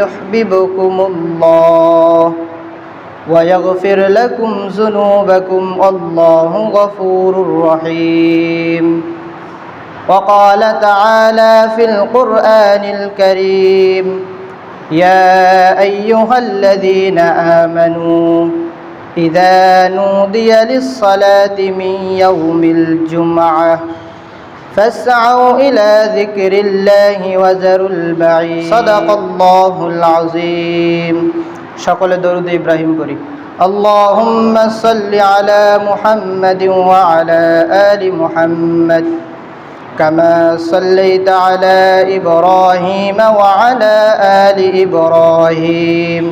يحببكم الله ويغفر لكم ذنوبكم الله غفور رحيم وقال تعالى في القرآن الكريم يا أيها الذين آمنوا إذا نودي للصلاة من يوم الجمعة فاسعوا إلى ذكر الله وذروا البعير صدق الله العظيم সকলে দরুদ ইব্রাহিম করি اللهم صل على محمد وعلى آل محمد كما صليت على إبراهيم وعلى آل إبراهيم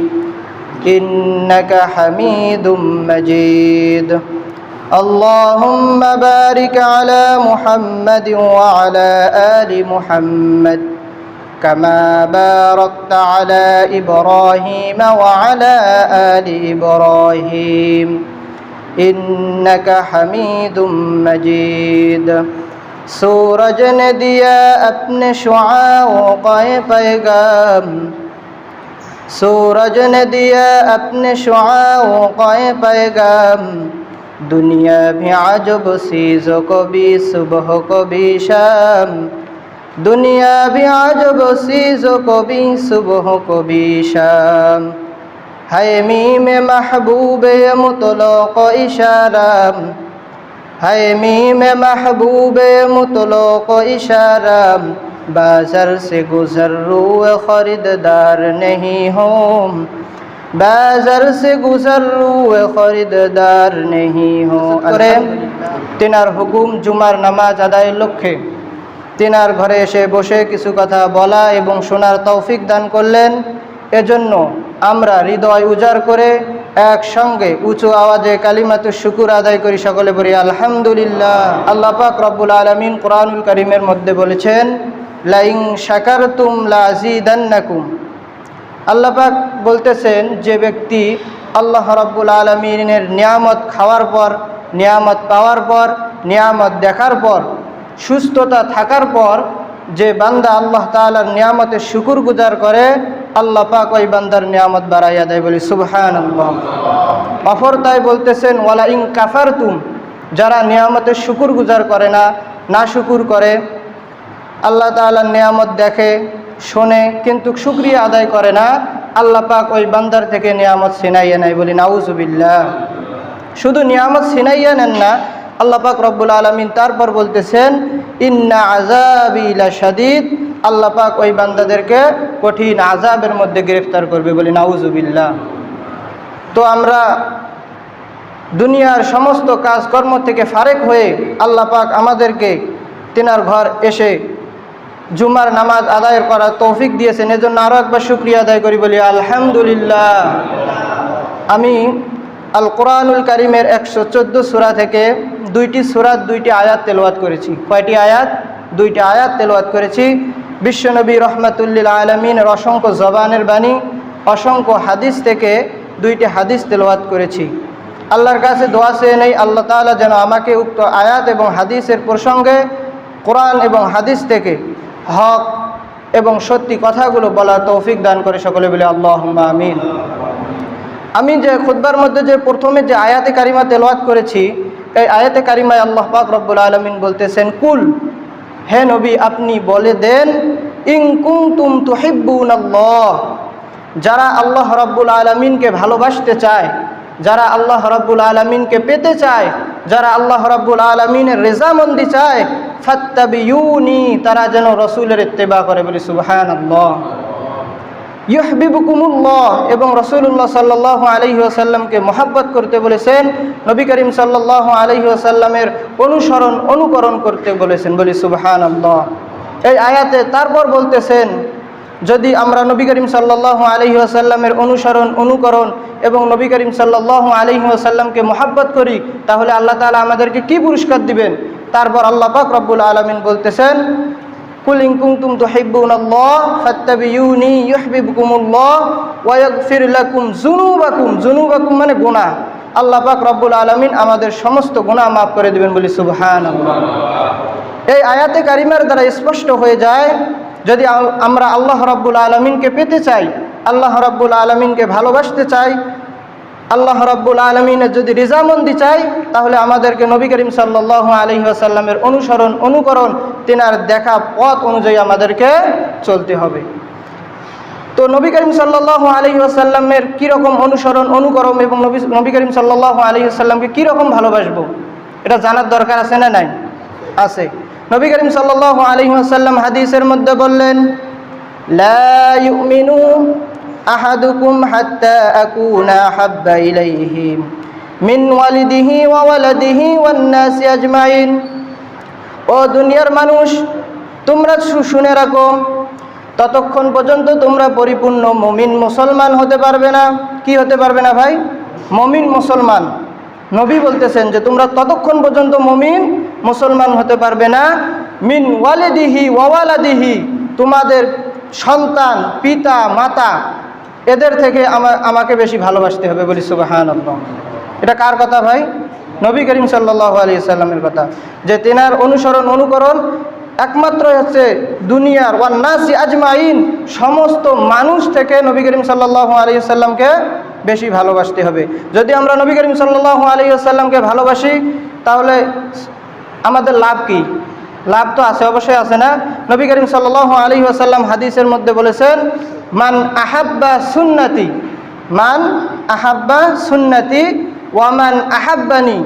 إنك حميد مجيد اللهم بارك على محمد وعلى آل محمد كما باركت على إبراهيم وعلى آل إبراهيم إنك حميد مجيد सूरज ने दिया अपने शुआओं का पैगाम सूरज ने दिया अपने शुआओं का पैगाम दुनिया भी अजब सीज़ों को भी सुबह को भी शाम दुनिया भी अजब सीज़ों को भी सुबह को भी शाम है मीम महबूब मुतलो को इशारा है मीम महबूब मुतलो को इशारा बाजार से गुजर रुए खरीददार नहीं हो বাজার সে গুজর রুয়ে খরিদার নেহি হো। করে তেনার হুকুম জুমার নামাজ আদায়ের লক্ষ্যে। তেনার ঘরে এসে বসে কিছু কথা বলা এবং শোনার তৌফিক দান করলেন। এজন্য আমরা হৃদয় উজাড় করে একসঙ্গে উঁচু আওয়াজে কালিমাতু শুকুর আদায় করি সকলে বলি আলহামদুলিল্লাহ। আল্লাহ পাক রব্বুল আলমিন কোরআনুল করিমের মধ্যে বলেছেন লাইং শাকার তুম লাজিদান্নাকুম। আল্লাহ পাক বলতেছেন, যে ব্যক্তি আল্লাহ রব্বুল আলমিনের নিয়ামত খাওয়ার পর, নিয়ামত পাওয়ার পর, নিয়ামত দেখার পর, সুস্থতা থাকার পর, যে বান্দা আল্লাহ তালার নিয়ামতের শুকুর গুজার করে, আল্লাহ পাক ওই বান্দার নিয়ামত বাড়াইয়া দেয় বলি সুবহান অফর তাই বলতেছেন ওয়ালা ইং কাফার তুম যারা নিয়ামতের শুকুর গুজার করে না না শুকুর করে, আল্লাহ তালার নিয়ামত দেখে শোনে, কিন্তু শুক্রিয়া আদায় করে না। আল্লাহ পাক ওই বান্দার থেকে নিয়ামত সিনাইয়া নেয় বলি নাউজুবিল্লাহ শুধু নিয়ামত সিনাইয়া নেন না, আল্লাহ পাক রব্বুল আলমিন তারপর বলতেছেন, ইন্না আজাবিলা শাদিদ আল্লাহ পাক ওই বান্দাদেরকে কঠিন আজাবের মধ্যে গ্রেফতার করবে বলি নাউজুবিল্লাহ তো আমরা দুনিয়ার সমস্ত কাজকর্ম থেকে ফারেক হয়ে আল্লাহ পাক আমাদেরকে তিনার ঘর এসে জুমার নামাজ আদায় করার তৌফিক দিয়েছেন, এজন্য আরও একবার শুক্রিয়া আদায় করি বলি, আলহামদুলিল্লাহ। আমি আল কোরআনুল করিমের একশো চোদ্দ সুরা থেকে দুইটি সুরাত, দুইটি আয়াত তেলোয়াত করেছি। কয়টি আয়াত? দুইটি আয়াত তেলোয়াত করেছি। বিশ্বনবী রহমতুল্লিল আলমিনের অসংখ্য জবানের বাণী, অসংখ্য হাদিস থেকে দুইটি হাদিস তেলোয়াত করেছি। আল্লাহর কাছে দোয়া চেয়ে নেই, আল্লাহ তালা যেন আমাকে উক্ত আয়াত এবং হাদিসের প্রসঙ্গে কোরআন এবং হাদিস থেকে হক এবং সত্যি কথাগুলো বলার তৌফিক দান করে সকলে বলে আল্লাহ আমিন। আমি যে খুদ্বার মধ্যে যে প্রথমে যে আয়াতে কারিমা তেলোয়াত করেছি, এই আয়াতে কারিমায় আল্লাহ পাক রব্বুল আলমিন বলতেছেন, কুল, হে নবী, আপনি বলে দেন ইংকুং তুম তুহিব্বুন আল্লাহ যারা আল্লাহ রব্বুল আলমিনকে ভালোবাসতে চায়, যারা আল্লাহ রব্বুল আলমিনকে পেতে চায় যারা আল্লাহ রব্বুল আলমিনের রেজামন্দি চায়, ফাত্তাবিউনি, তারা যেন রসুলের ইত্তেবা করে বলি সুবহান আল্লাহ ইহবিবুকুমুল্লাহ এবং রসুল্লাহ সাল্লাহ আলহি আসাল্লামকে মহাব্বত করতে বলেছেন, নবী করিম সাল্লাহ আলহি আসাল্লামের অনুসরণ, অনুকরণ করতে বলেছেন বলি সুবহান এই আয়াতে তারপর বলতেছেন যদি আমরা নবী করিম সাল্লাহ আলহি আসাল্লামের অনুসরণ, অনুকরণ এবং নবী করিম সাল্লাহ আলহি আসাল্লামকে মহাব্বত করি, তাহলে আল্লাহ তালা আমাদেরকে কি পুরস্কার দিবেন? তারপর আল্লাহ পাক রব্বুল আলমিন বলতেছেন মানে গুনাহ। আল্লাহ পাক রব্বুল আলামিন আমাদের সমস্ত গুনাহ মাফ করে দিবেন বলি, সুবহানাল্লাহ। এই আয়াতে কারিমার দ্বারা স্পষ্ট হয়ে যায় যদি আমরা আল্লাহ রব্বুল আলমিনকে পেতে চাই, আল্লাহ রাব্বুল আলমিনকে ভালোবাসতে চাই, আল্লাহ রাব্বুল আলমিনের যদি রিজামন্দি চাই, তাহলে আমাদেরকে নবী করিম সাল্লাহ আলহি আসাল্লামের অনুসরণ, অনুকরণ, তেনার দেখা পথ অনুযায়ী আমাদেরকে চলতে হবে। তো নবী করিম সাল্লাহ আলহি আসাল্লামের কীরকম অনুসরণ, অনুকরণ এবং নবী নবী করিম সাল্লাহ আলহি আসাল্লামকে কীরকম ভালোবাসবো? এটা জানার দরকার আছে না নাই? আছে। নবী করিম সাল্লাহ আলহি আসাল্লাম হাদিসের মধ্যে বললেন, লা ইউমিনু আহাদুকুম হাত্তা আকুনা হাব্বা ইলাইহি মিন ওয়ালিদিহি ওয়া ওয়ালাদিহি ওয়ান নাসি আজমাইন। ও দুনিয়ার মানুষ, তোমরা শুনে রাখো, ততক্ষণ পর্যন্ত তোমরা পরিপূর্ণ মমিন মুসলমান হতে পারবে না। কি হতে পারবে না ভাই? মমিন মুসলমান। নবী বলতেছেন যে তোমরা ততক্ষণ পর্যন্ত মমিন, মুসলমান হতে পারবে না। মিন ওয়ালিদিহি ওয়ালাদিহি, তোমাদের সন্তান, পিতা, মাতা, এদের থেকে আমা- আমাকে বেশি ভালোবাসতে হবে বলি সুবাহান এটা কার কথা ভাই? নবী করিম সাল্লাহ আলী সাল্লামের কথা। যে তেনার অনুসরণ, অনুকরণ একমাত্র হচ্ছে দুনিয়ার ওয়ান্নাসি আজমাইন, সমস্ত মানুষ থেকে নবী করিম সাল্লাহ আলী সাল্লামকে বেশি ভালোবাসতে হবে। যদি আমরা নবী করিম সাল্লাহ আলী সাল্লামকে ভালোবাসি, তাহলে আমাদের লাভ কি? লাভ তো আছে, অবশ্যই আছে না? নবী করিম সাল্লাহ আলী আসাল্লাম হাদিসের মধ্যে বলেছেন, মান আহাব্বা সুন্নাতি, মান আহাব্বা সুন্নাতি ওয়ামান আহাব্বানি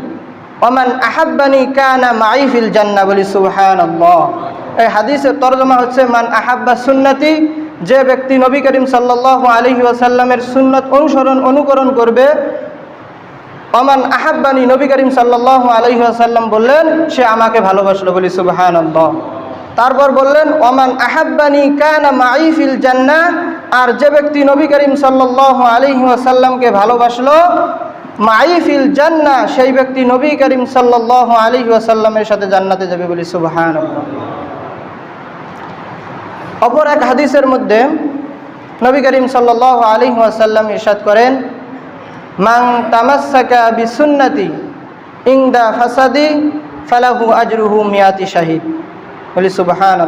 ওমান আহাব্বানি কানা মাইফিল জান্না বলি সুবহান এই হাদিসের তর্জমা হচ্ছে, মান আহাব্বা সুন্নতি যে ব্যক্তি নবী করিম সাল্লাহ আলহি আসাল্লামের সুন্নত অনুসরণ, অনুকরণ করবে, অমান আহাব্বানি নবী করিম সাল্লাহ আলহি আসাল্লাম বললেন, সে আমাকে ভালোবাসলো বলি সুবহান তারপর বললেন, অমান আহাব্বানি কানা মাইফিল জান্না আর যে ব্যক্তি নবী করিম সাল্লাহ আলহি আসাল্লামকে ভালোবাসলো মাইফিল জান্না সেই ব্যক্তি নবী করিম সাল্লাহ আলী ওয়াসাল্লামের সাথে জান্নাতে যাবে বলি সুবাহান অপর এক হাদিসের মধ্যে নবী করিম সাল্লাহ আলী ওয়াসাল্লাম ইরশাদ করেন মাং তামাসাকা বিসুন্নতি ইংদা ফাসাদি ফালাহু আজরুহু মিয়াতি শাহিদ। বলি সুবাহান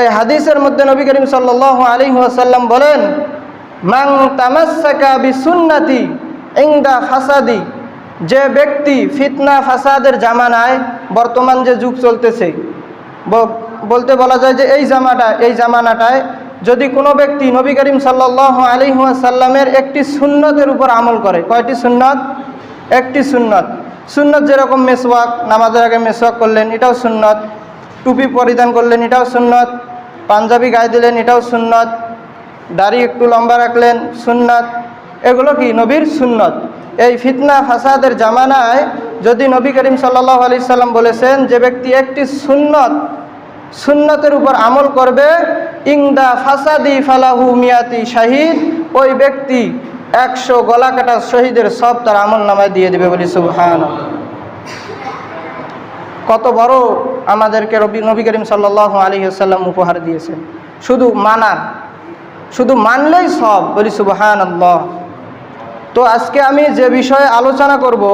এই হাদিসের মধ্যে নবী করিম সাল্লাহ আলী ওয়াসাল্লাম বলেন মাং তামাসাকা বিসুন্নতি ইংদা ফাসাদি যে ব্যক্তি ফিতনা, ফাসাদের জামানায় বর্তমান যে যুগ চলতেছে বলতে বলা যায় যে এই জামাটা, এই জামানাটায় যদি কোনো ব্যক্তি নবী করিম সাল্লাহ আলিহাসাল্লামের একটি সুন্নতের উপর আমল করে, কয়টি সুন্নত? একটি সুন্নত। সুন্নত যেরকম মেসওয়াক, নামাজের আগে মেসওয়াক করলেন, এটাও সুন্নত। টুপি পরিধান করলেন, এটাও সুন্নত। পাঞ্জাবি গায়ে দিলেন, এটাও সুন্নত। দাড়ি একটু লম্বা রাখলেন, সুন্নত। এগুলো কি? নবীর সুন্নত। এই ফিতনা, ফাসাদের জামানায় যদি নবী করিম সাল্লাহ আলি সাল্লাম বলেছেন যে ব্যক্তি একটি সুন্নত সুন্নতের উপর আমল করবে। ইংদা ফাসাদি ফালাহু মিয়াতি শাহিদ। ওই ব্যক্তি একশো গলা কাটা শহীদের সব তার আমল নামায় দিয়ে দেবে বলি সুবহান কত বড় আমাদেরকে রবি, নবী করিম সাল্লাহ আলী সাল্লাম উপহার দিয়েছেন। শুধু মানা, শুধু মানলেই সব বলি সুবহান তো আজকে আমি যে বিষয়ে আলোচনা করব,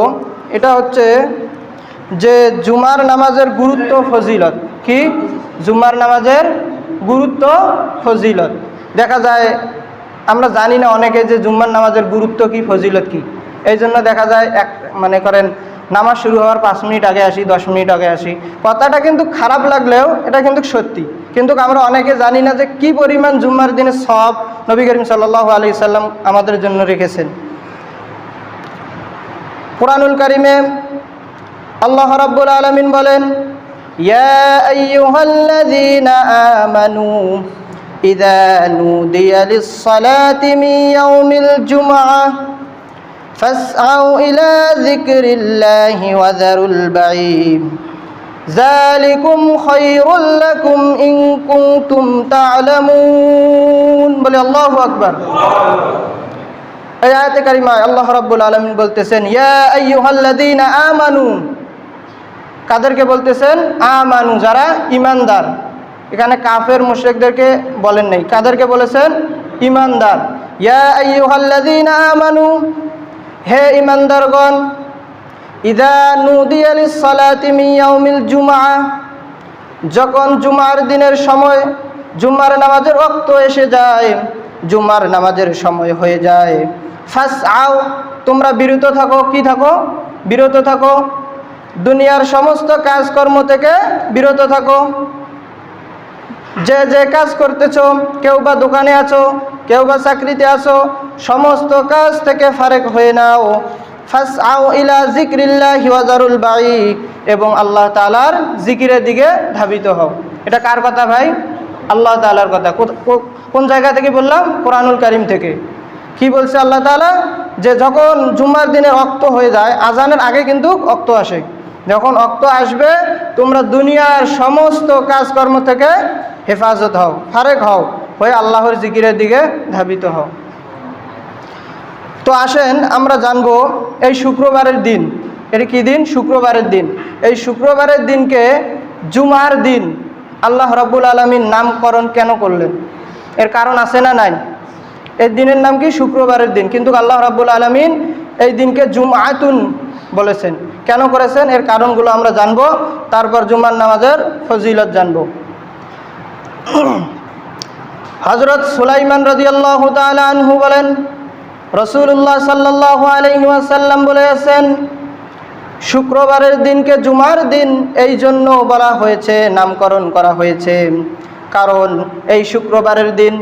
এটা হচ্ছে যে জুমার নামাজের গুরুত্ব ফজিলত। কি? জুমার নামাজের গুরুত্ব, ফজিলত। দেখা যায়, আমরা জানি না অনেকে যে জুম্মার নামাজের গুরুত্ব কি, ফজিলত কি। এই জন্য দেখা যায়, এক মানে করেন, নামাজ শুরু হওয়ার পাঁচ মিনিট আগে আসি, দশ মিনিট আগে আসি। কথাটা কিন্তু খারাপ লাগলেও এটা কিন্তু সত্যি। কিন্তু আমরা অনেকে জানি না যে কি পরিমাণ জুম্মার দিনে সব নবী করিম সাল্লাহ আলি সাল্লাম আমাদের জন্য রেখেছেন। কোরআনুল কারিমে আল্লাহ রাব্বুল আলামিন বলেন ইয়া আইয়ুহাল্লাযীনা আমানু ইযা নুদিয়া লিস-সালাতি মিন ইয়াউমিল জুমআহ ফাসআউ ইলা যিকরিল্লাহি ওয়া যারুল বাঈদ যালিকুম খায়রুল লাকুম ইন কুনতুম তা'লামুন বলে আল্লাহু আকবার এই আয়াতে কারিমায় আল্লাহ রাব্বুল আলামিন বলতেছেন, ইয়া আইয়ুহাল্লাযীনা আমানু কাদেরকে বলতেছেন? আমানু, যারা ইমানদার। এখানে কাফের মুশরিকদেরকে বলেন নাই। কাদেরকে বলেছেন? ইমানদার। ইয়া আমানু, হে ইমানদারগণ ইদা নুদিয়া লিস-সালাতি মিন ইয়াউমিল যখন জুমার দিনের সময় জুমার নামাজের রক্ত এসে যায়, জুমার নামাজের সময় হয়ে যায়। ফাস আও তোমরা বিরত থাকো, কি থাকো? বিরত থাকো। দুনিয়ার সমস্ত কাজকর্ম থেকে বিরত থাকো। যে যে কাজ করতেছো, কেউ বা দোকানে আছো, কেউ বা চাকরিতে আছো, সমস্ত কাজ থেকে ফারেক হয়ে নাও। ফাস আও ইলা জিক্রিল্লাহ হিওয়াজারুল বাই এবং আল্লাহ তালার জিকিরের দিকে ধাবিত হও। এটা কার কথা ভাই? আল্লাহ তালার কথা। কোন জায়গা থেকে বললাম? কোরআনুল কারিম থেকে। কি বলছে আল্লাহ তালা যে যখন জুম্মার দিনে রক্ত হয়ে যায় আজানের আগে কিন্তু রক্ত আসে। যখন অক্ত আসবে, তোমরা দুনিয়ার সমস্ত কাজকর্ম থেকে হেফাজত হও, ফারেক হও, হয়ে আল্লাহর জিকিরের দিকে ধাবিত হও। তো আসেন, আমরা জানব এই শুক্রবারের দিন এটা কি দিন? শুক্রবারের দিন। এই শুক্রবারের দিনকে জুমার দিন আল্লাহ রব্বুল আলমীর নামকরণ কেন করলেন? এর কারণ আছে না নাই? এর দিনের নাম কি? শুক্রবারের দিন। কিন্তু আল্লাহ রাব্বুল আলমিন এই দিনকে জুমআতুন বলেছেন। কেন করেছেন? এর কারণগুলো আমরা জানব। তারপর জুমার নামাজের ফজিলত জানব। হজরত সুলাইমান রদিয়াল্লাহ তাআলা আনহু বলেন রসুল্লাহ সাল্লাহ আলহিমাসাল্লাম বলেছেন শুক্রবারের দিনকে জুমার দিন এই জন্য বলা হয়েছে নামকরণ করা হয়েছে। কারণ এই শুক্রবারের দিন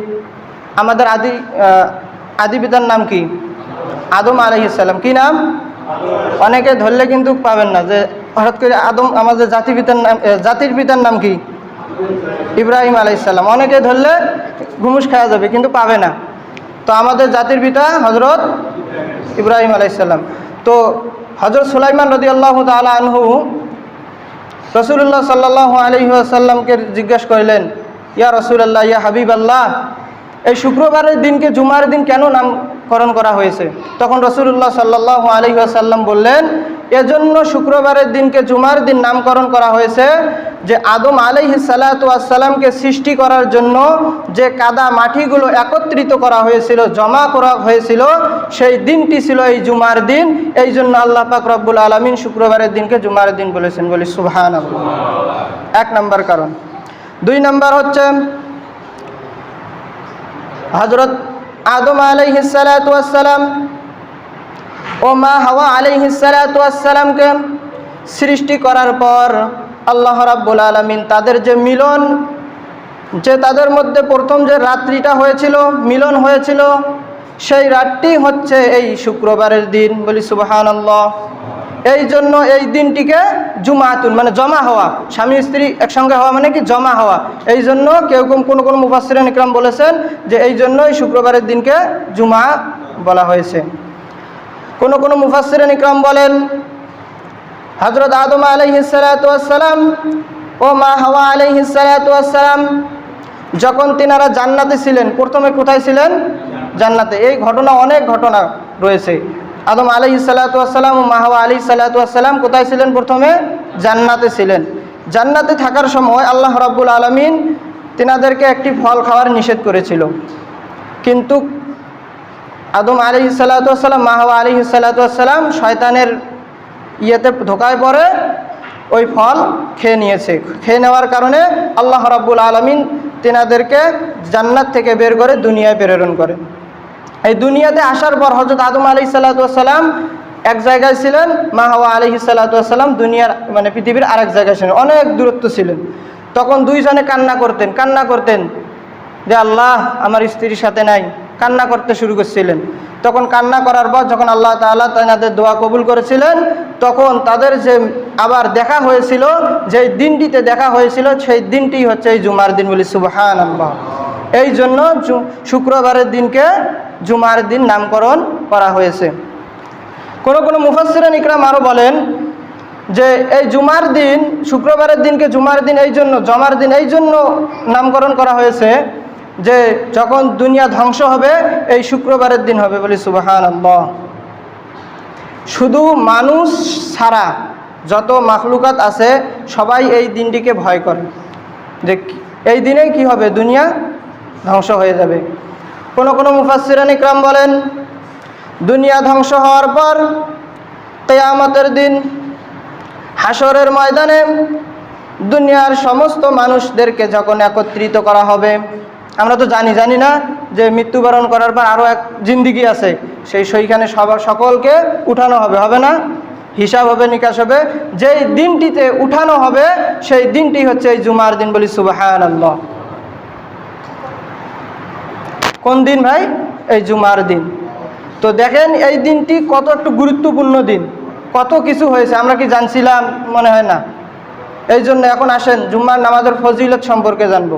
আমাদের আদি আহ, আদি পিতার নাম কি? আদম আলহিসাল্লাম কি নাম? অনেকে ধরলে কিন্তু পাবেন না যে হঠাৎ করে আদম আমাদের জাতি পিতার নাম জাতির পিতার নাম কি? ইব্রাহিম আলাইসাল্লাম অনেকে ধরলে ঘুমুস খাওয়া যাবে, কিন্তু পাবে না। তো আমাদের জাতির পিতা হজরত ইব্রাহিম আলাইসাল্লাম তো হজরত সুলাইমান রদি আল্লাহ তালা আনহু রসুল্লাহ সাল্লাহ আলহি আসাল্লামকে জিজ্ঞেস করলেন, ইয়া রসুল্লাহ ইয়া হাবিব আল্লাহ এই শুক্রবারের দিনকে জুমার দিন কেন নামকরণ করা হয়েছে। তখন রসুল্লাহ সাল্লাহ আলহি আসাল্লাম বললেন, এজন্য শুক্রবারের দিনকে জুমার দিন নামকরণ করা হয়েছে, যে আদম আলহি সালাতামকে সৃষ্টি করার জন্য যে কাদা মাটিগুলো একত্রিত করা হয়েছিল, জমা করা হয়েছিল, সেই দিনটি ছিল এই জুমার দিন। এই জন্য আল্লাহ পাক রব্বুল আলমিন শুক্রবারের দিনকে জুমার দিন বলেছেন। বলি আল্লাহ। এক নম্বর কারণ। দুই নম্বর হচ্ছে হজরত আদম আলাইহিসালাম ও মা হাওয়া আলাইহিসালামকে সৃষ্টি করার পর আল্লাহ রাব্বুল আলমিন তাদের যে মিলন, যে তাদের মধ্যে প্রথম যে রাত্রিটা হয়েছিল, মিলন হয়েছিল, সেই রাতটি হচ্ছে এই শুক্রবারের দিন। বলি সুবাহান আল্লাহ এই জন্য এই দিনটিকে জুমাতুন মানে জমা হওয়া। স্বামী স্ত্রী একসঙ্গে হওয়া মানে কি? জমা হওয়া। এই জন্য কেউ কোনো কোনো মুফাসির ইকরাম বলেছেন যে এই জন্যই শুক্রবারের দিনকে জুমা বলা হয়েছে। কোনো কোনো মুফাসির ইকরাম বলেন হজরত আদম আলহিসালাম ও মা হাওয়া আলহিসালাম যখন তিনারা জান্নাতে ছিলেন, প্রথমে কোথায় ছিলেন? জান্নাতে। এই ঘটনা, অনেক ঘটনা রয়েছে। আদম আলি সাল্লাতাম ও মাহাওয়া আলী সাল্লাতাম কোথায় ছিলেন প্রথমে? জান্নাতে ছিলেন। জান্নাতে থাকার সময় আল্লাহ রাব্বুল আলমিন তিনাদেরকে একটি ফল খাওয়ার নিষেধ করেছিল। কিন্তু আদম আলি সাল্লাতাম মাহাওয়া আলী সাল্লাতাম শয়তানের ইয়েতে ধোকায় পড়ে ওই ফল খেয়ে নিয়েছে। খেয়ে নেওয়ার কারণে আল্লাহ রাব্বুল আলমিন তেনাদেরকে জান্নাত থেকে বের করে দুনিয়ায় প্রেরণ করে এই দুনিয়াতে আসার পর হজরত আদম আলি সাল্লাতাম এক জায়গায় ছিলেন, মা হাওয়া আলহি সাল্লাতাম দুনিয়ার মানে পৃথিবীর আরেক জায়গায় ছিলেন, অনেক দূরত্ব ছিলেন। তখন দুইজনে কান্না করতেন কান্না করতেন যে আল্লাহ আমার স্ত্রীর সাথে নাই, কান্না করতে শুরু করছিলেন। তখন কান্না করার পর যখন আল্লাহ তাআলা তাদের দোয়া কবুল করেছিলেন, তখন তাদের যে আবার দেখা হয়েছিল যে দিনটিতে দেখা হয়েছিল, সেই দিনটি হচ্ছে এই জুমার দিন বলি সুবহান আল্লাহ এই জন্য শুক্রবারের দিনকে জুমার দিন নামকরণ করা হয়েছে। কোনো কোনো মুফাসিরান ইকরাম আরও বলেন যে, এই জুমার দিন, শুক্রবারের দিনকে জুমার দিন এই জন্য, জমার দিন এই জন্য নামকরণ করা হয়েছে যে, যখন দুনিয়া ধ্বংস হবে, এই শুক্রবারের দিন হবে বলি সুবাহান শুধু মানুষ ছাড়া যত মাখলুকাত আছে, সবাই এই দিনটিকে ভয় করে। যে, এই দিনেই কি হবে? দুনিয়া ধ্বংস হয়ে যাবে। কোনো কোনো মুফাসিরান ইকরাম বলেন, দুনিয়া ধ্বংস হওয়ার পর কেয়ামতের দিন হাসরের ময়দানে দুনিয়ার সমস্ত মানুষদেরকে যখন একত্রিত করা হবে, আমরা তো জানি জানি না যে মৃত্যুবরণ করার পর আরও এক জিন্দিগি আছে, সেই সেইখানে সবার সকলকে উঠানো হবে হবে না? হিসাব হবে, নিকাশ হবে। যেই দিনটিতে উঠানো হবে, সেই দিনটি হচ্ছে এই জুমার দিন বলি সুবাহান আল্লাহ কোন দিন ভাই? এই জুমার দিন। তো দেখেন এই দিনটি কত একটু গুরুত্বপূর্ণ দিন। কত কিছু হয়েছে, আমরা কি জানছিলাম? মনে হয় না। এই জন্য এখন আসেন জুম্মার নামাজের ফজিলত সম্পর্কে জানব।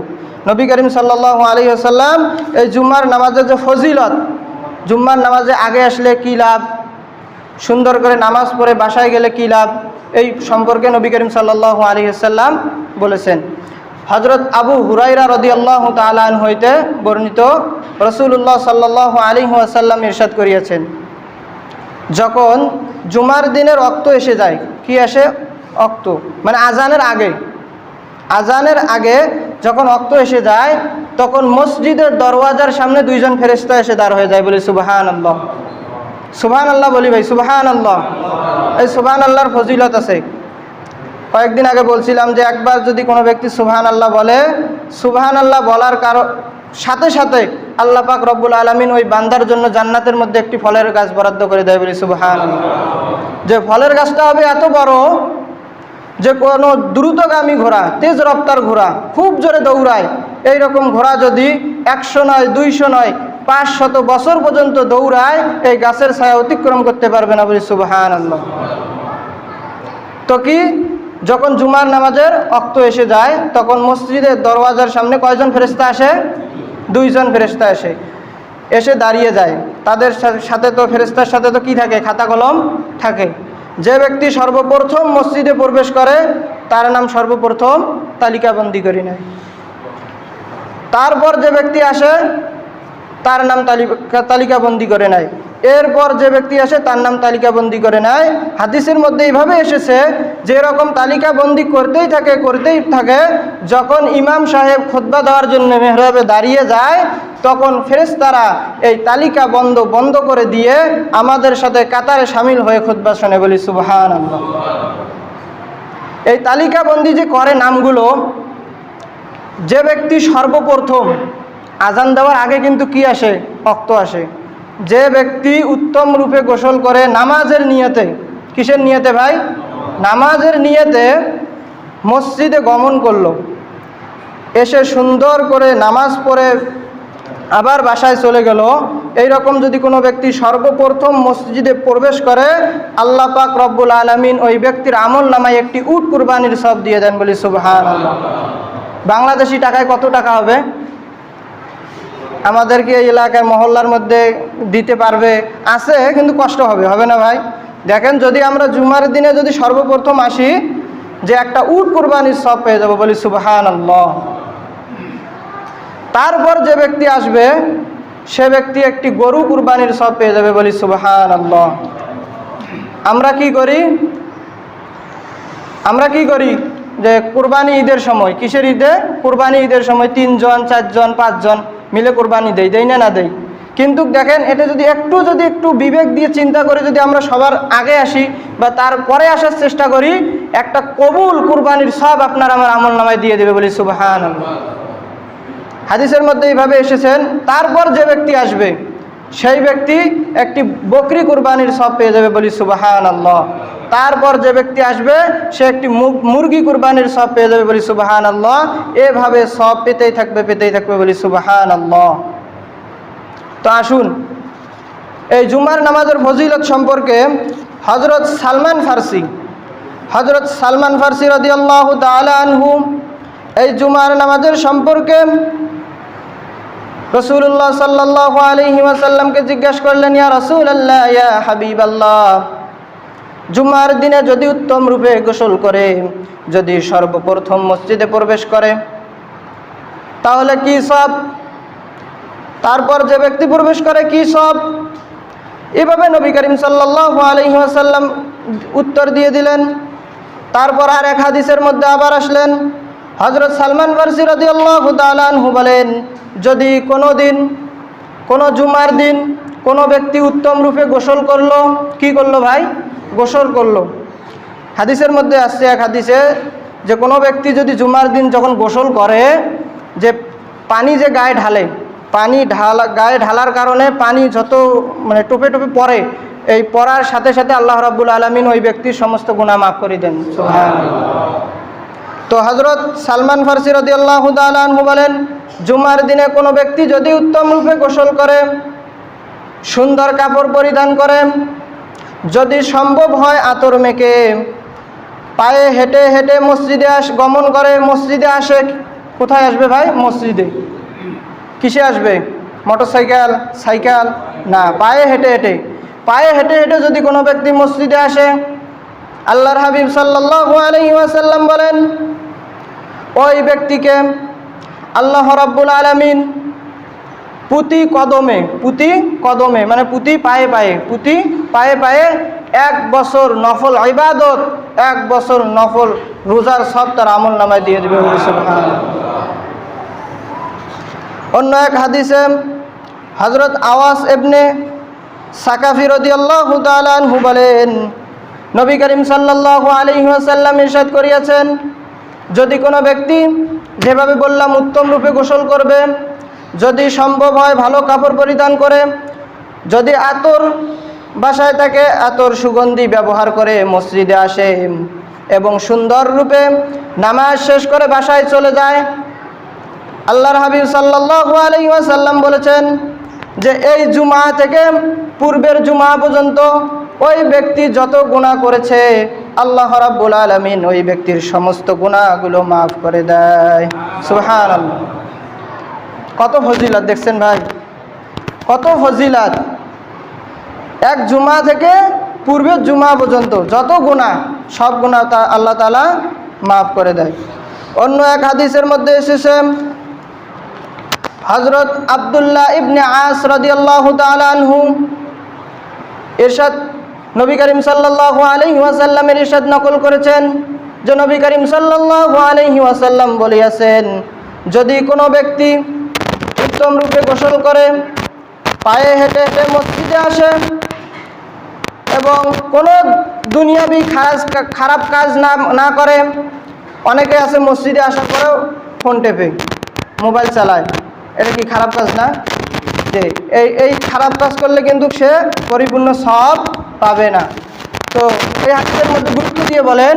নবী করিম সাল্লাহ আলী আসাল্লাম এই জুম্মার নামাজের যে ফজিলত জুম্মার নামাজে আগে আসলে কী লাভ? সুন্দর করে নামাজ পড়ে বাসায় গেলে কী লাভ? এই সম্পর্কে নবী করিম সাল্লাহ আলী আসাল্লাম বলেছেন। হজরত আবু হুরাইরা রদি আল্লাহ তালান হইতে বর্ণিত রসুল্লাহ সাল্লাহ আলী আসাল্লাম ইরশাদ করিয়াছেন। যখন জুমার দিনের অক্ত এসে যায়, কি আসে? অক্ত। মানে আজানের আগে। আজানের আগে যখন অক্ত এসে যায়, তখন মসজিদের দরওয়াজার সামনে দুইজন ফেরেস্তা এসে দাঁড় হয়ে যায়, বলি সুবাহান আল্লাহ সুবাহান আল্লাহ বলি ভাই সুবাহান আল্লাহ এই সুবাহান আল্লাহর ফজিলত আছে। কয়েকদিন আগে বলছিলাম যে একবার যদি কোনো ব্যক্তি সুবহান আল্লাহ বলে সুবহান আল্লাহ বলার কারণ, সাথে সাথে আল্লাহ পাক রব্বুল আলমিন ওই বান্দার জন্য জান্নাতের মধ্যে একটি ফলের গাছ বরাদ্দ করে দেয় বলি সুবহান যে ফলের গাছটা হবে এত বড় যে কোনো দ্রুতগামী ঘোড়া, তেজ রপ্তার ঘোড়া খুব জোরে দৌড়ায়। এই রকম ঘোড়া যদি একশো নয়, দুইশো নয় পাঁচ শত বছর পর্যন্ত দৌড়ায়, এই গাছের ছায়া অতিক্রম করতে পারবে না বলি সুবহান আল্লাহ তো কি? যখন জুমার নামাজের অক্ত এসে যায়, তখন মসজিদের দরওয়াজার সামনে কয়জন ফেরেস্তা আসে? দুইজন ফেরেস্তা আসে এসে দাঁড়িয়ে যায়। তাদের সাথে তো ফেরেস্তার সাথে তো কি থাকে? খাতা কলম থাকে। যে ব্যক্তি সর্বপ্রথম মসজিদে প্রবেশ করে, তার নাম সর্বপ্রথম তালিকাবন্দি করে নেয়। তারপর যে ব্যক্তি আসে, তার নাম তালিকা, তালিকাবন্দি করে নেয়। এরপর যে ব্যক্তি আসে, তার নাম তালিকাবন্দি করে নেয়। হাদিসের মধ্যে এইভাবে এসেছে যে তালিকাবন্দি করতেই থাকে করতেই থাকে, যখন ইমাম সাহেব খোদ্া দেওয়ার জন্য মেহরাবে দাঁড়িয়ে যায়, তখন ফেরেস্তারা এই তালিকা বন্ধ বন্ধ করে দিয়ে আমাদের সাথে কাতারে সামিল হয়ে খোদ্া শোনে, বলি সুবাহান এই তালিকাবন্দি যে করে নামগুলো, যে ব্যক্তি সর্বপ্রথম আজান দেওয়ার আগে কিন্তু কি আসে? অক্ত আসে। যে ব্যক্তি উত্তম রূপে গোসল করে নামাজের নিয়তে, কিসের নিয়তে ভাই? নামাজের নিয়তে মসজিদে গমন করল। এসে সুন্দর করে নামাজ পড়ে আবার বাসায় চলে গেল। এই রকম যদি কোনো ব্যক্তি সর্বপ্রথম মসজিদে প্রবেশ করে, আল্লাহ পাক রব্বুল আলমিন ওই ব্যক্তির আমল নামায় একটি উট কুরবানির সব দিয়ে দেন বলি আল্লাহ বাংলাদেশি টাকায় কত টাকা হবে? আমাদেরকে এই এলাকার মহল্লার মধ্যে দিতে পারবে। আছে, কিন্তু কষ্ট হবে হবে না ভাই। দেখেন, যদি আমরা জুমার দিনে যদি সর্বপ্রথম আসি, যে একটা উট কুরবানির সব পেয়ে যাব, বলি সুবাহান তারপর যে ব্যক্তি আসবে, সে ব্যক্তি একটি গরু কুরবানির সব পেয়ে যাবে, বলি সুবাহান আমরা কি করি? আমরা কি করি? যে কুরবানি ঈদের সময়, কিসের ঈদে? কুরবানি ঈদের সময় তিনজন, চারজন, পাঁচজন মিলে কোরবানি দেই দেই না না দেই। কিন্তু দেখেন, এটা যদি একটু যদি একটু বিবেক দিয়ে চিন্তা করে যদি আমরা সবার আগে আসি বা তারপরে আসার চেষ্টা করি, একটা কবুল কুরবানির সব আপনার আমার আমল নামায় দিয়ে দেবে বলি সুবাহান হাদিসের মধ্যে এইভাবে এসেছেন, তারপর যে ব্যক্তি আসবে, সেই ব্যক্তি একটি বকরি কুরবানির সব পেয়ে যাবে বলি সুবাহান আল্লাহ তারপর যে ব্যক্তি আসবে, সে একটি মুরগি কুরবানির সব পেয়ে যাবে বলি সুবাহান আল্লাহ এভাবে সব পেতেই থাকবে পেতেই থাকবে বলি সুবাহান আল্লাহ তো আসুন, এই জুমার নামাজের ফজিলত সম্পর্কে হজরত সালমান ফার্সি হজরত সালমান ফার্সি রদি আল্লাহ আনহু, এই জুমার নামাজের সম্পর্কে রসুল্লাহ সাল্লাহ আলহি ওয়াসাল্লামকে জিজ্ঞাসা করলেন, ইয়া রসুল আল্লাহ ইয়া হাবিব আল্লাহ জুমার দিনে যদি উত্তম রূপে গোসল করে, যদি সর্বপ্রথম মসজিদে প্রবেশ করে, তাহলে কি সব? তারপর যে ব্যক্তি প্রবেশ করে, কি সব? এভাবে নবী করিম সাল্লাহ আলহিহাসাল্লাম উত্তর দিয়ে দিলেন। তারপর আর এক হাদিসের মধ্যে আবার আসলেন। হজরত সালমান ফার্সি আল্লাহ বলেন, যদি কোনো দিন, কোনো জুমার দিন কোনো ব্যক্তি উত্তম রূপে গোসল করল, কি করল ভাই গোসল করল হাদিসের মধ্যে আসছে এক হাদিসে যে কোনো ব্যক্তি যদি জুমার দিন যখন গোসল করে, যে পানি যে গায়ে ঢালে, পানি ঢালা, গায়ে ঢালার কারণে পানি যত মানে টোপে টোপে পড়ে, এই পড়ার সাথে সাথে আল্লাহ রাব্বুল আলমিন ওই ব্যক্তির সমস্ত গুণা মাফ করে দেন। তো হজরত সালমান ফার্সি রদি আল্লাহ বলেন, জুমার দিনে কোনো ব্যক্তি যদি উত্তম রূপে গোসল করে সুন্দর কাপড় পরিধান করেন। যদি সম্ভব হয় আতর মেকে পায়ে হেঁটে হেঁটে মসজিদে আস, গমন করে, মসজিদে আসে। কোথায় আসবে ভাই? মসজিদে। কিসে আসবে? Motorcycle, cycle? না, পায়ে হেঁটে হেঁটে। পায়ে হেঁটে হেঁটে যদি কোনো ব্যক্তি মসজিদে আসে, আল্লাহর হাবিব সাল্লাল্লাহু আলাইহি ওয়াসাল্লাম বলেন, ওই ব্যক্তিকে আল্লাহ রাব্বুল আলামিন পুতি কদমে পুতি কদমে মানে পুতি পায়ে পায়ে, পুতি পায়ে পায়ে এক বছর নফল ইবাদত, এক বছর নফল রোজার সব তার আমল নামায় দিয়ে দেবে অন্য এক হাদিসে হজরত আওয়াস এবনে সাকাফি রদিয়াল্লাহু বলেন, নবী করিম সাল্লাল্লাহু আলাইহি ওয়াসাল্লাম ইরশাদ করিয়াছেন, যদি কোনো ব্যক্তি যেভাবে বললাম উত্তম রূপে গোসল করবে যদি সম্ভব হয় ভালো কাপড় পরিধান করে, যদি আতর বাসায় থাকে, আতর সুগন্ধি ব্যবহার করে মসজিদে আসে এবং সুন্দর রূপে নামাজ শেষ করে বাসায় চলে যায়। আল্লাহর হাবিব সাল্লাল্লাহু আলাইহি ওয়াসাল্লাম বলেছেন যে এই জুমা থেকে পূর্বের জুমা পর্যন্ত ওই ব্যক্তি যত গুনাহ করেছে, আল্লাহ রাব্বুল আলামিন ওই ব্যক্তির সমস্ত গুনাহগুলো মাফ করে দেয়। সুবহানাল্লাহ। কত ফজিলত দেখছেন ভাই? কত ফজিলত? এক জুমা থেকে পূর্বের জুমা পর্যন্ত যত গুনাহ, সব গুনাহ তা আল্লাহ তাআলা মাফ করে দেয়। অন্য এক হাদিসের মধ্যে এসেছে হজরত আবদুল্লাহ ইবনে আস রদিয়াল্লাহু তাআলা আনহু ইরশাদ, নবী করিম সাল্লাল্লাহু আলাইহি ওয়াসাল্লামের ইরশাদ নকল করেছেন, যে নবী করিম আলাইহি ওয়াসাল্লাম বলিয়াছেন, যদি কোনো ব্যক্তি উত্তম রূপে গোসল করে, পায়ে হেঁটে হেঁটে মসজিদে আসে এবং কোনো দুনিয়াবি খারাপ খারাপ কাজ না না করে। অনেকে আছে মসজিদে আসার পরেও ফোন টেপে, মোবাইল চালায়। এটা কি খারাপ কাজ না? যে এই এই খারাপ কাজ করলে কিন্তু সে পরিপূর্ণ সব পাবে না। তো এই হাতের মধ্যে গুরুত্ব দিয়ে বলেন,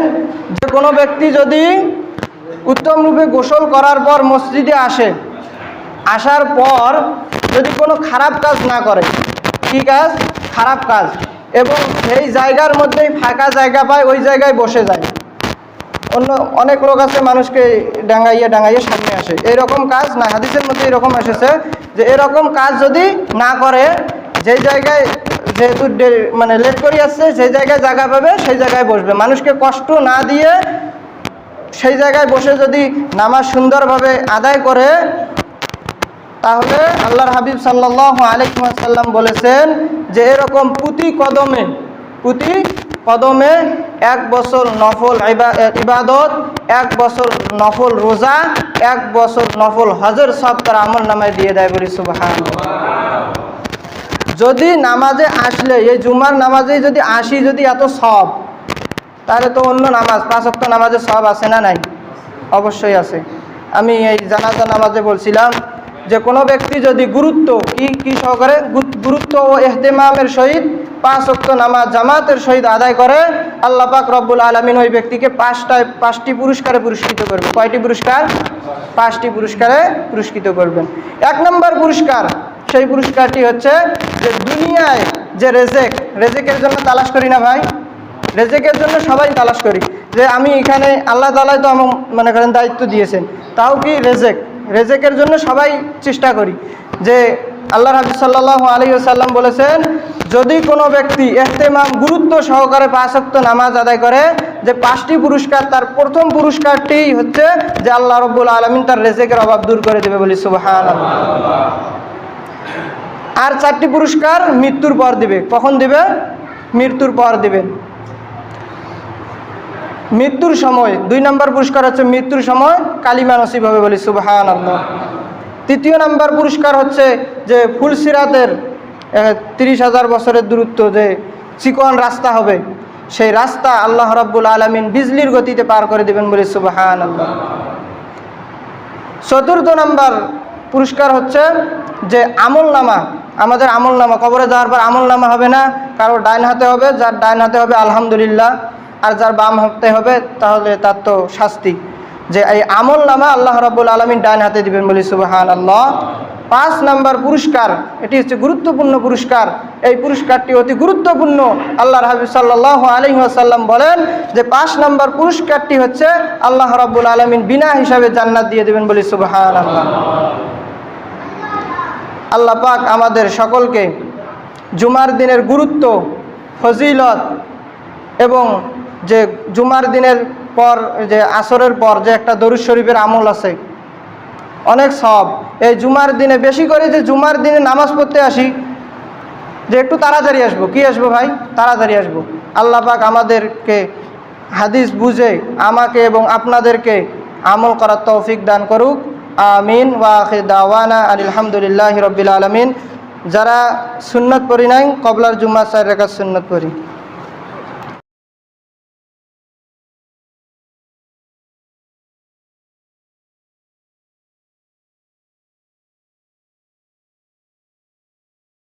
যে কোনো ব্যক্তি যদি উত্তম রূপে গোসল করার পর মসজিদে আসে আসার পর যদি কোনো খারাপ কাজ না করে কি কাজ খারাপ কাজ। এবং সেই জায়গার মধ্যেই ফাঁকা জায়গা পায়, ওই জায়গায় বসে যায়। অন্য অনেক লোক আছে, মানুষকে ডাঙ্গাইয়ে ডাঙ্গাইয়ে সামনে আসে। এরকম কাজ না, হাদিসের মধ্যে এরকম এসেছে যে এরকম কাজ যদি না করে যে জায়গায় যেহেতু মানে লেট করে আসছে, সেই জায়গায় জায়গা পাবে, সেই জায়গায় বসবে। মানুষকে কষ্ট না দিয়ে সেই জায়গায় বসে যদি নামাজ সুন্দরভাবে আদায় করে তাহলে আল্লাহর হাবিব সাল্লাহ আলাইসাল্লাম বলেছেন যে এরকম পুঁতি কদমে পুঁতি কদমে এক বছর নফল ইবাদত, এক বছর নফল রোজা, এক বছর নফল হজর সব তার আমল নামায় দিয়ে দেয় বলি সুবাহান যদি নামাজে আসলে, এই জুমার নামাজেই যদি আসি যদি এত সব, তাহলে তো অন্য নামাজ, পাঁচ অক্ট নামাজে সব আছে না নাই? অবশ্যই আছে। আমি এই জানাজা নামাজে বলছিলাম যে কোনো ব্যক্তি যদি গুরুত্ব, কি কি সহকারে গুরুত্ব ও এহতেমামের সহিত পাঁচ অক্ট নামাজ জামাতের সহিত আদায় করে, আল্লাহ পাক রব্বুল আলমিন ওই ব্যক্তিকে পাঁচটায় পাঁচটি পুরস্কারে পুরস্কৃত করবে কয়টি পুরস্কার? পাঁচটি পুরস্কারে পুরস্কৃত করবেন। এক নম্বর পুরস্কার, সেই পুরস্কারটি হচ্ছে যে দুনিয়ায় যে রেজেক, রেজেকের জন্য তালাশ করি না ভাই? রেজেকের জন্য সবাই তালাশ করি। যে আমি এখানে আল্লাহ তালাই তো আমার মনে করেন দায়িত্ব দিয়েছেন। তাও কি রেজেক? রেজেকের জন্য সবাই চেষ্টা করি। যে আল্লাহ হাবিব সাল্লাহ আলী সাল্লাম বলেছেন, যদি কোনো ব্যক্তি এহতেমাম গুরুত্ব সহকারে পাঁচক্ত নামাজ আদায় করে, যে পাঁচটি পুরস্কার তার প্রথম পুরস্কারটি হচ্ছে যে আল্লাহ রব্বুল আলমিন তার রেজেকের অভাব দূর করে দেবে বলি সুবাহান আর চারটি পুরস্কার মৃত্যুর পর দিবে। কখন দিবে? মৃত্যুর পর দিবেন মৃত্যুর সময়, দুই নম্বর পুরস্কার হচ্ছে মৃত্যুর সময়, কালিমা নসিব হবে বলি সুবাহান তৃতীয় নম্বর পুরস্কার হচ্ছে যে ফুলসিরাতের তিরিশ হাজার বছরের দূরত্ব যে চিকন রাস্তা হবে, সেই রাস্তা আল্লাহ রব্বুল আলমিন বিজলির গতিতে পার করে দেবেন বলি সুবাহান চতুর্থ নম্বর পুরস্কার হচ্ছে যে আমল নামা আমাদের আমল নামা কবরে যাওয়ার পর আমল নামা হবে না, কারও ডাইন হাতে হবে, যার ডাইন হাতে হবে আলহামদুলিল্লাহ। আর যার বাম হাতে হবে, তাহলে তার তো শাস্তি। যে এই আমল নামা আল্লাহ রাব্বুল আলমিন ডাইন হাতে দিবেন বলি সুবাহান আল্লাহ পাঁচ নাম্বার পুরস্কার, এটি হচ্ছে গুরুত্বপূর্ণ পুরস্কার। এই পুরস্কারটি অতি গুরুত্বপূর্ণ। আল্লাহর হাবিব সাল্লাহ আসাল্লাম বলেন যে, পাঁচ নাম্বার পুরস্কারটি হচ্ছে আল্লাহ রাব্বুল আলমিন বিনা হিসাবে জান্নাত দিয়ে দেবেন বলি সুবাহান আল্লাহ আল্লাহ পাক আমাদের সকলকে জুমার দিনের গুরুত্ব, ফজিলত এবং যে জুমার দিনের পর, যে আসরের পর যে একটা দরুদ শরীফের আমল আছে, অনেক সব। এই জুমার দিনে, বেশি করে যে জুমার দিনে নামাজ পড়তে আসি, যে একটু তাড়াতাড়ি আসব। কি আসব ভাই? তাড়াতাড়ি আসব। আল্লাহ পাক আমাদেরকে হাদিস বুঝে, আমাকে এবং আপনাদেরকে আমল করার তৌফিক দান করুক। আমিন। ওয়াখির দাওয়ানা আলহামদুলিল্লাহ রবিল আলমিন। যারা সুন্নত পড়ি নাই, কবলার জুম্মা চার রেখা সুন্নত পড়ি।